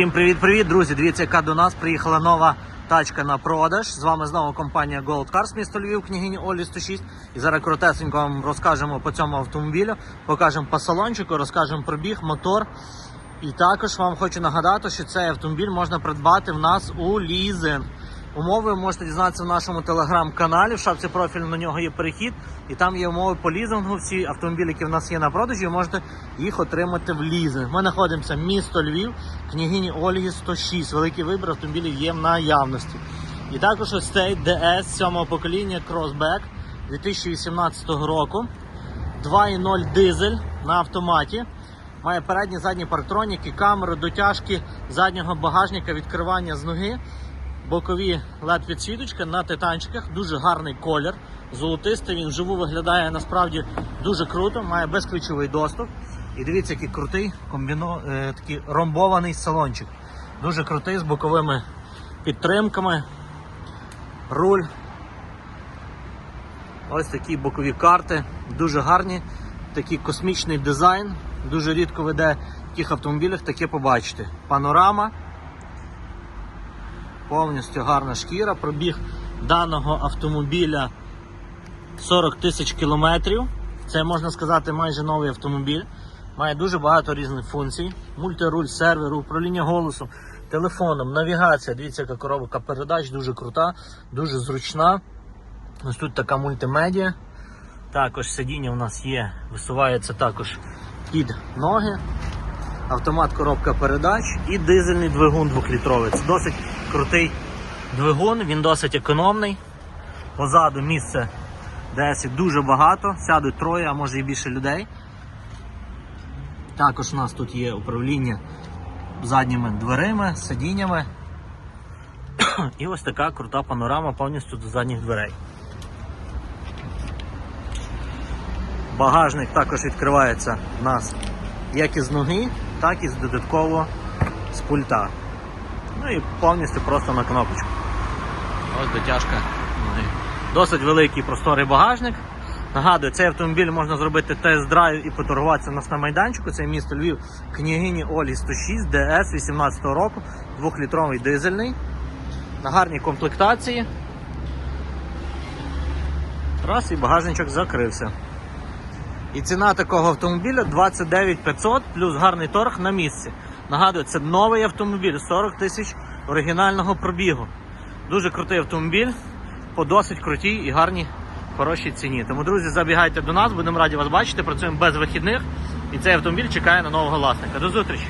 Всім привіт-привіт, друзі! Дивіться, яка до нас приїхала нова тачка на продаж. З вами знову компанія Gold Cars місто Львів, княгині Олі 106. І зараз коротесенько вам розкажемо по цьому автомобілю, покажемо по салончику, розкажемо про біг, мотор. І також вам хочу нагадати, що цей автомобіль можна придбати в нас у лізинг. Умови ви можете дізнатися в нашому телеграм-каналі. В шапці профілю на нього є перехід, і там є умови по лізингу. Всі автомобілі, які в нас є на продажі, можете їх отримати в лізинг. Ми знаходимося місто Львів, княгині Ольги 106. Великий вибір автомобілів є в наявності. І також ось цей DS 7 покоління Crossback 2018 року. 2.0 дизель на автоматі. Має передні задні парктроніки, камери, дотяжки заднього багажника, відкривання з ноги, бокові led підсвіточки на титанчиках, дуже гарний колір, золотистий. Він вживу виглядає насправді дуже круто, має безключовий доступ. І дивіться, який крутий комбіно... е, такий ромбований салончик. Дуже крутий з боковими підтримками. Руль. Ось такі бокові карти, дуже гарні, такий космічний дизайн. Дуже рідко ви де в таких автомобілях таке побачите. Панорама, повністю гарна шкіра. Пробіг даного автомобіля 40 тисяч кілометрів. Це можна сказати майже новий автомобіль. Має дуже багато різних функцій. Мультируль, сервер, управління голосом, телефоном, навігація. Дивіться, яка коробка передач, дуже крута, дуже зручна. Ось тут така мультимедіа. Також сидіння у нас є, висувається також під ноги. Автомат коробка передач і дизельний двигун 2-літровий. Це досить крутий двигун, він досить економний. Позаду місце десь дуже багато, сядуть троє, а може і більше людей. Також у нас тут є управління задніми дверима, сидіннями. І ось така крута панорама повністю до задніх дверей. Багажник також відкривається у нас як із ноги, так і додатково з пульта. Ну і повністю просто на кнопочку. Ось дотяжка. Досить великий просторий багажник. Нагадую, цей автомобіль можна зробити тест-драйв і поторгуватися у нас на майданчику. Це місто Львів, княгині Олі 106, ДС 18 року, 2-літровий дизельний. На гарній комплектації. Раз і багажничок закрився. І ціна такого автомобіля 29 500 плюс гарний торг на місці. Нагадую, це новий автомобіль 40 тисяч оригінального пробігу. Дуже крутий автомобіль по досить крутій і гарній хорошій ціні. Тому, друзі, забігайте до нас, будемо раді вас бачити. Працюємо без вихідних. І цей автомобіль чекає на нового власника. До зустрічі!